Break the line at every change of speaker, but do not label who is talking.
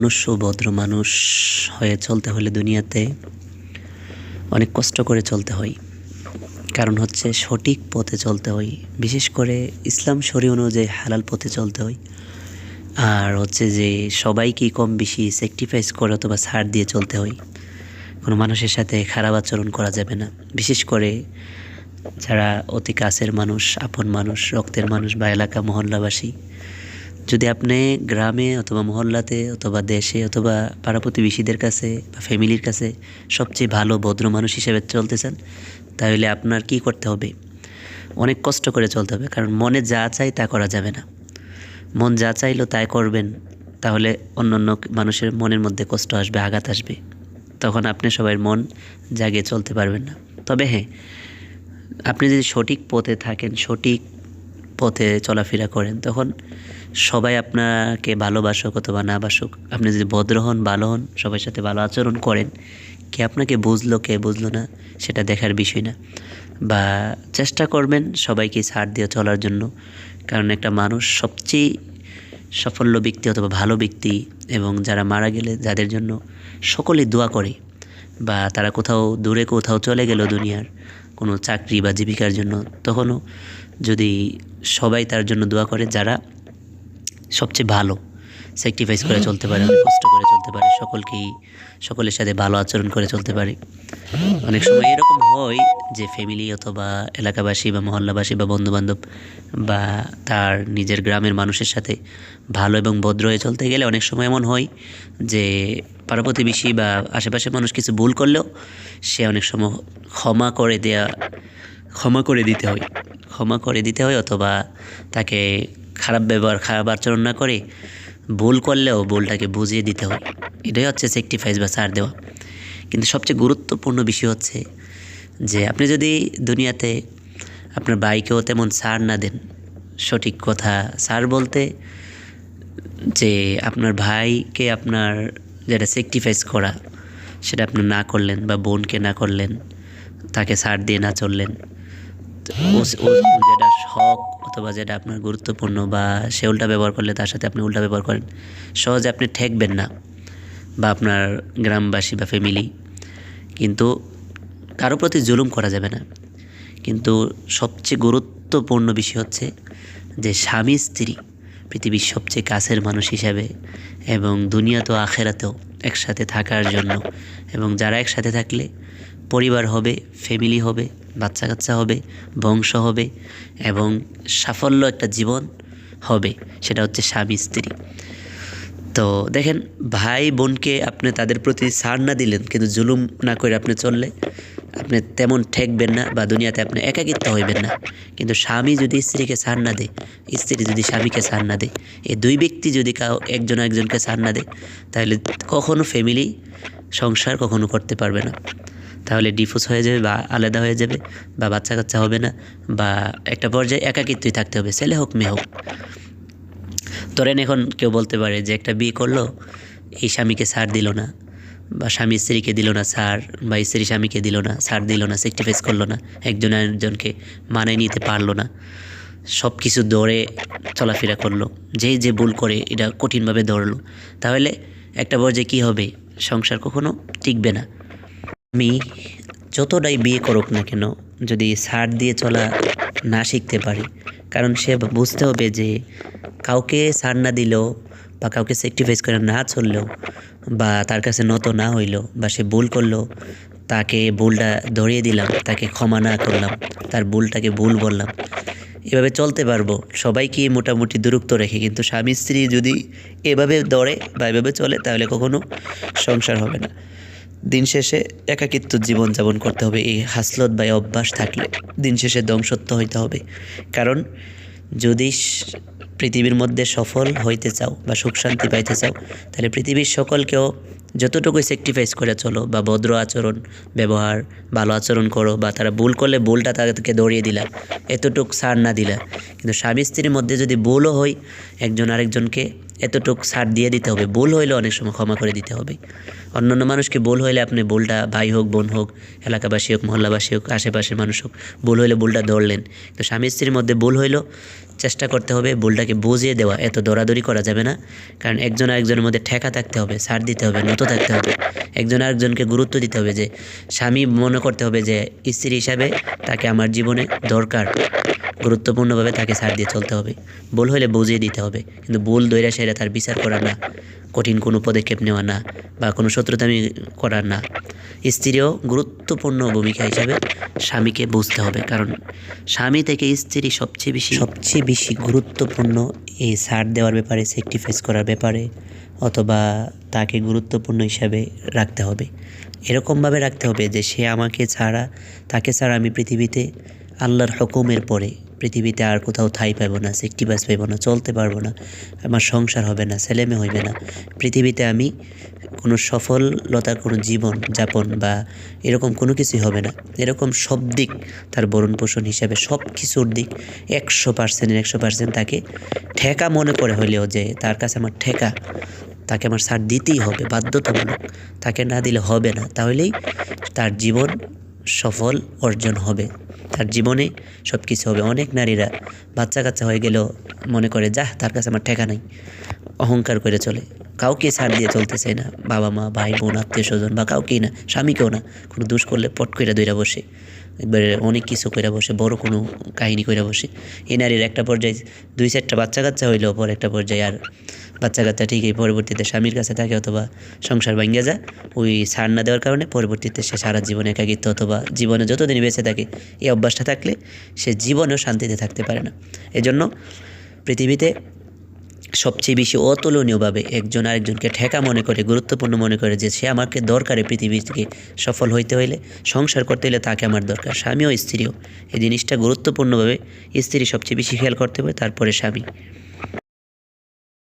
মনুষ্য, ভদ্র মানুষ হয়ে চলতে হলে দুনিয়াতে অনেক কষ্ট করে চলতে হয়। কারণ হচ্ছে সঠিক পথে চলতে হয়। বিশেষ করে ইসলাম শরী অনুযায়ী হালাল পথে চলতে হয়। আর হচ্ছে যে সবাইকেই কম বেশি স্যাক্রিফাইস করে অথবা ছাড় দিয়ে চলতে হয়। কোনো মানুষের সাথে খারাপ আচরণ করা যাবে না। বিশেষ করে যারা অতি কাছের মানুষ, আপন মানুষ, রক্তের মানুষ বা এলাকা মহল্লাবাসী যদি আপনি গ্রামে অথবা মহল্লাতে অথবা দেশে অথবা পাড়া প্রতিবেশীদের কাছে বা ফ্যামিলির কাছে সবচেয়ে ভালো, ভদ্র মানুষ হিসেবে চলতে চান তাহলে আপনার কি করতে হবে? অনেক কষ্ট করে চলতে হবে, কারণ মনে যা চাই তা করা যাবে না। মন যা চাইলো তাই করবেন, তাহলে অন্য অন্য মানুষের মনের মধ্যে কষ্ট আসবে, আঘাত আসবে। তখন আপনি সবার মন জাগিয়ে চলতে পারবেন না। তবে হ্যাঁ আপনি যদি সঠিক পথে থাকেন, সঠিক পথে চলাফেরা করেন, তখন সবাই আপনাকে ভালোবাসুক অথবা না বাসুক আপনি যদি ভদ্র হন, ভালো হন, সবার সাথে ভালো আচরণ করেন, কে আপনাকে বুঝলো, কে বুঝলো না, সেটা দেখার বিষয় না। বা চেষ্টা করবেন সবাইকে ছাড় দিয়ে চলার জন্য, কারণ একটা মানুষ সবচেয়ে সাফল্য ব্যক্তি অথবা ভালো ব্যক্তি এবং যারা মারা গেলে যাদের জন্য সকলেই দোয়া করে, বা তারা কোথাও দূরে কোথাও চলে গেল দুনিয়ার কোনো চাকরি বা জীবিকার জন্য, তখনও যদি সবাই তার জন্য দোয়া করে, যারা সবচেয়ে ভালো স্যাক্রিফাইস করে চলতে পারে, অনেক কষ্ট করে চলতে পারে, সকলকেই, সকলের সাথে ভালো আচরণ করে চলতে পারে। অনেক সময় এরকম হয় যে ফ্যামিলি অথবা এলাকাবাসী বা মহল্লাবাসী বা বন্ধুবান্ধব বা তার নিজের গ্রামের মানুষের সাথে ভালো এবং ভদ্র হয়ে চলতে গেলে অনেক সময় এমন হয় যে পাড়া বা আশেপাশের মানুষ কিছু ভুল করলেও সে অনেক সময় ক্ষমা করে দেয়া ক্ষমা করে দিতে হয়। ক্ষমা করে দিতে হয় অথবা তাকে খারাপ ব্যবহার, খারাপ আচরণ না করে ভুল করলেও ভুলটাকে বুঝিয়ে দিতে হয়। এটাই হচ্ছে স্যাক্রিফাইস বা সার দেওয়া। কিন্তু সবচেয়ে গুরুত্বপূর্ণ বিষয় হচ্ছে যে আপনি যদি দুনিয়াতে আপনার বাইকেও তেমন সার না দেন, সঠিক কথা সার বলতে যে আপনার ভাইকে আপনার যেটা স্যাক্রিফাইস করা, সেটা আপনি না করলেন বা বোনকে না করলেন, তাকে সার দিয়ে না চললেন যেটা শখ অথবা যেটা আপনার গুরুত্বপূর্ণ বা সে উল্টা ব্যবহার করলে তার সাথে আপনি উল্টা ব্যবহার করেন, সহজে আপনি ঠেকবেন না বা আপনার গ্রামবাসী বা ফ্যামিলি কিন্তু কারও প্রতি জুলুম করা যাবে না। কিন্তু সবচেয়ে গুরুত্বপূর্ণ বিষয় হচ্ছে যে স্বামী স্ত্রী পৃথিবীর সবচেয়ে কাছের মানুষ হিসাবে এবং দুনিয়া তো আখেরাতেও একসাথে থাকার জন্য এবং যারা একসাথে থাকলে পরিবার হবে ফ্যামিলি হবে বাচ্চা কাচ্চা হবে, বংশ হবে এবং সাফল্য একটা জীবন হবে, সেটা হচ্ছে স্বামী, স্ত্রী। তো দেখেন, ভাই বোনকে আপনি তাদের প্রতি সার না দিলেন, কিন্তু জুলুম না করে আপনি চললে, আপনি তেমন ঠেকবেন না বা দুনিয়াতে আপনি একাকিত্ব হইবেন না। কিন্তু স্বামী যদি স্ত্রীকে সার না দেয়, স্ত্রী যদি স্বামীকে সার না দেয়, এই দুই ব্যক্তি যদি কাউ একজন একজনকে সার না দেয়, তাহলে কখনো ফ্যামিলি সংসার কখনো করতে পারবে না। তাহলে ডিফোস হয়ে যাবে বা আলাদা হয়ে যাবে বা বাচ্চা কাচ্চা হবে না বা একটা পর্যায়ে একাকিত্বই থাকতে হবে, ছেলে হোক, মেয়ে হোক। ধরেন এখন কেউ বলতে পারে যে একটা বিয়ে করল, এই স্বামীকে সার দিল না বা স্বামী স্ত্রীকে দিল না ছাড় বা স্ত্রী স্বামীকে দিল না, সার দিল না স্যাক্রিফাইস করল না, একজন একজনকে মানায় নিতে পারল না। সব কিছু দৌড়ে চলাফেরা করল যেই যে ভুল করে এটা কঠিনভাবে দৌড়লো তাহলে একটা পর্যায়ে কী হবে? সংসার কখনো টিকবে না। আমি যতটাই বিয়ে করুক না কেন, যদি সার দিয়ে চলা না শিখতে পারি, কারণ সে বুঝতে হবে যে কাউকে সার না দিলেও বা কাউকে স্যাক্রিফাইস করে না চললেও বা তার কাছে নত না হইল বা সে ভুল করল তাকে ভুলটা ধরিয়ে দিলাম, তাকে ক্ষমা না করলাম, তার ভুলটাকে ভুল বললাম, এভাবে চলতে পারব। সবাইকে মোটামুটি দূরত্ব রেখে কিন্তু স্বামী স্ত্রী যদি এভাবে দৌড়ে বা এভাবে চলে তাহলে কখনো সংসার হবে না। দিন শেষে একাকিত্ব জীবন যাপন করতে হবে, এই হাসলত বা অভ্যাস থাকলে দিন শেষে ধ্বংসত্ব হইতে হবে। কারণ, যদি পৃথিবীর মধ্যে সফল হইতে চাও বা সুখ শান্তি পাইতে চাও, তাহলে পৃথিবীর সকলকেও যতটুকু স্যাক্রিফাইস করে চলো বা ভদ্র আচরণ, ব্যবহার, ভালো আচরণ করো বা তারা ভুল করলে ভুলটা তাদেরকে দৌড়িয়ে দিলা, এতটুক সার না দিলা। কিন্তু স্বামী স্ত্রীর মধ্যে যদি ভুলও হয়, একজন আরেকজনকে এতটুক ছাড় দিয়ে দিতে হবে। ভুল হইলে অনেক সময় ক্ষমা করে দিতে হবে। অন্যান্য মানুষকে ভুল হইলে আপনি ভুলটা ভাই হোক, বোন হোক, এলাকাবাসী হোক, মহল্লাবাসী হোক, আশেপাশের মানুষ হোক ভুল হইলে ভুলটা ধরলেন। তো স্বামী স্ত্রীর মধ্যে ভুল হইলেও চেষ্টা করতে হবে ভুলটাকে বুঝিয়ে দেওয়া। এত দৌড়াদৌড়ি করা যাবে না। কারণ একজন আরেকজনের মধ্যে ঠেকা থাকতে হবে, ছাড় দিতে হবে, নত থাকতে হবে। একজন আরেকজনকে গুরুত্ব দিতে হবে যে, স্বামী মনে করতে হবে যে, স্ত্রী হিসাবে তাকে আমার জীবনে দরকার। গুরুত্বপূর্ণভাবে তাকে ছাড় দিয়ে চলতে হবে। ভুল হলে বুঝিয়ে দিতে হবে। কিন্তু ভুল দৈরা সেরা তার বিচার করা না, কঠিন কোনো পদক্ষেপ নেওয়া না বা কোনো শত্রুতামি করা না। স্ত্রীও গুরুত্বপূর্ণ ভূমিকা হিসাবে স্বামীকে বুঝতে হবে। কারণ স্বামী থেকে স্ত্রী সবচেয়ে বেশি সবচেয়ে বেশি গুরুত্বপূর্ণ এই ছাড় দেওয়ার ব্যাপারে স্যাক্রিফাইস করার ব্যাপারে অথবা তাকে গুরুত্বপূর্ণ হিসাবে রাখতে হবে। এরকমভাবে রাখতে হবে যে সে আমাকে ছাড়া, তাকে ছাড়া আমি পৃথিবীতে আল্লাহর হুকুমের পরে পৃথিবীতে আর কোথাও ঠাই পাইব না সেক্টিভাইজ পাইব না, চলতে পারব না, আমার সংসার হবে না, ছেলেমেয়ে হইবে না। পৃথিবীতে আমি কোনো সফলতার কোনো জীবন যাপন বা এরকম কোনো কিছুই হবে না। এরকম সব দিক তার ভরণ পোষণ হিসাবে সব কিছুর দিক একশো পার্সেন্টের একশো পার্সেন্ট তাকে ঠেকা মনে করে হলেও যে তার কাছে আমার ঠেকা, তাকে আমার সার দিতেই হবে, বাধ্যতামূলক। তাকে না দিলে হবে না। তাহলেই তার জীবন সফল অর্জন হবে। তার জীবনে সব কিছু হবে। অনেক নারীরা বাচ্চা কাচ্চা হয়ে গেলেও মনে করে, যাহ, তার কাছে আমার ঠেকা নাই। অহংকার করে চলে। কাউকে ছাড় দিয়ে চলতেছে না। বাবা মা, ভাই, বোন, আত্মীয় স্বজন বা কাউকেই না, স্বামীকেও না। কোনো দোষ করলে পট করে দইরা বসে। এবারে অনেক কিছু কইরা বসে, বড় কোনো কাহিনী কইরা বসে। এই নারীর একটা পর্যায়ে দুই চারটা বাচ্চা কাচ্চা হইলেও পর একটা পর্যায়ে আর বাচ্চা কাচ্চা ঠিকই পরবর্তীতে স্বামীর কাছে থাকে অথবা সংসার ভাঙ্গা যায়, ওই সার না দেওয়ার কারণে পরবর্তীতে সে সারা জীবনে একাকিত্ব অথবা জীবনে যতদিন বেঁচে থাকে, এই অভ্যাসটা থাকলে সে জীবনেও শান্তিতে থাকতে পারে না। এজন্য পৃথিবীতে সবচেয়ে বেশি অতুলনীয়ভাবে একজন আরেকজনকে ঠেকা মনে করে, গুরুত্বপূর্ণ মনে করে যে সে আমাকে দরকারে পৃথিবী থেকে সফল হইতে হইলে, সংসার করতে হলে তাকে আমার দরকার, স্বামী ও স্ত্রীও। এই জিনিসটা গুরুত্বপূর্ণভাবে স্ত্রী সবচেয়ে বেশি খেয়াল করতে হবে, তারপরে স্বামী।